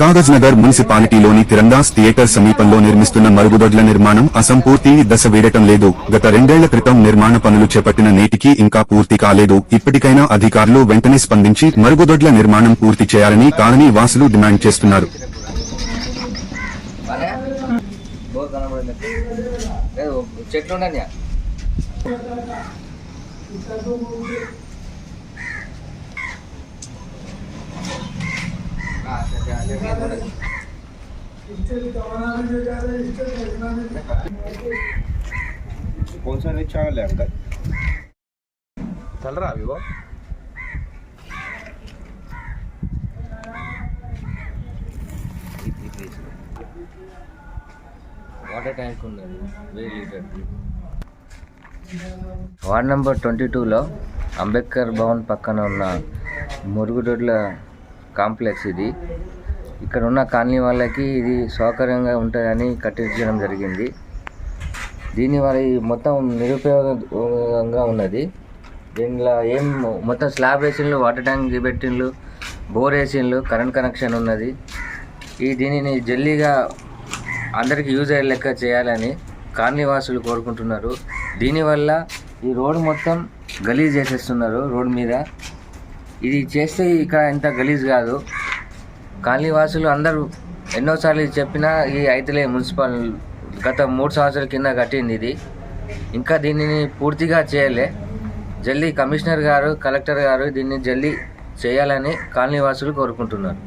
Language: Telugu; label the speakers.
Speaker 1: కాగజ్ నగర్ మున్సిపాలిటీలోని తిరందాస్ థియేటర్ సమీపంలో నిర్మిస్తున్న మరుగుదొడ్ల నిర్మాణం అసంపూర్తి దశ వీడటం లేదు. గత రెండేళ్ళ క్రితం నిర్మాణ పనులు చేపట్టిన నేటికి ఇంకా పూర్తి కాలేదు. ఇప్పటికైనా అధికారులు వెంటనే స్పందించి మరుగుదొడ్ల నిర్మాణం పూర్తి చేయాలని కాలనీ వాసులు డిమాండ్ చేస్తున్నారు.
Speaker 2: చెట్లు
Speaker 3: कौन सा रिक्शा ले अंकल
Speaker 4: चल रहा अभी वो
Speaker 2: వాటర్ ట్యాంక్ ఉన్నది వెయ్యి లీటర్ వార్డ్ నెంబర్ ట్వంటీ టూలో అంబేద్కర్ భవన్ పక్కన ఉన్న మురుగుదొడ్ల కాంప్లెక్స్ ఇది ఇక్కడ ఉన్న కాలనీ వాళ్ళకి ఇది సౌకర్యంగా ఉంటుందని కట్టించడం జరిగింది. దీనివల్ల ఈ మొత్తం నిరుపయోగంగా ఉన్నది. దీనిలో ఏం మొత్తం స్లాబ్ వేసిండ్లు వాటర్ ట్యాంక్ పెట్టిండ్లు బోర్ వేసిండ్లు కరెంట్ కనెక్షన్ ఉన్నది. ఈ దీనిని జల్లీగా అందరికి యూజ్ అయ్యే లెక్క చేయాలని కాలనీవాసులు కోరుకుంటున్నారు. దీనివల్ల ఈ రోడ్డు మొత్తం గలీజ్ చేసేస్తున్నారు రోడ్డు మీద. ఇది చేస్తే ఇక్కడ ఇంత గలీజ్ కాదు. కాలనీవాసులు అందరూ ఎన్నోసార్లు చెప్పినా ఈ అయితలే మున్సిపల్ గత మూడు సంవత్సరాల కింద కట్టింది ఇది. ఇంకా దీనిని పూర్తిగా చేయలే. జల్దీ కమిషనర్ గారు కలెక్టర్ గారు దీన్ని జల్దీ చేయాలని కాలనీవాసులు కోరుకుంటున్నారు.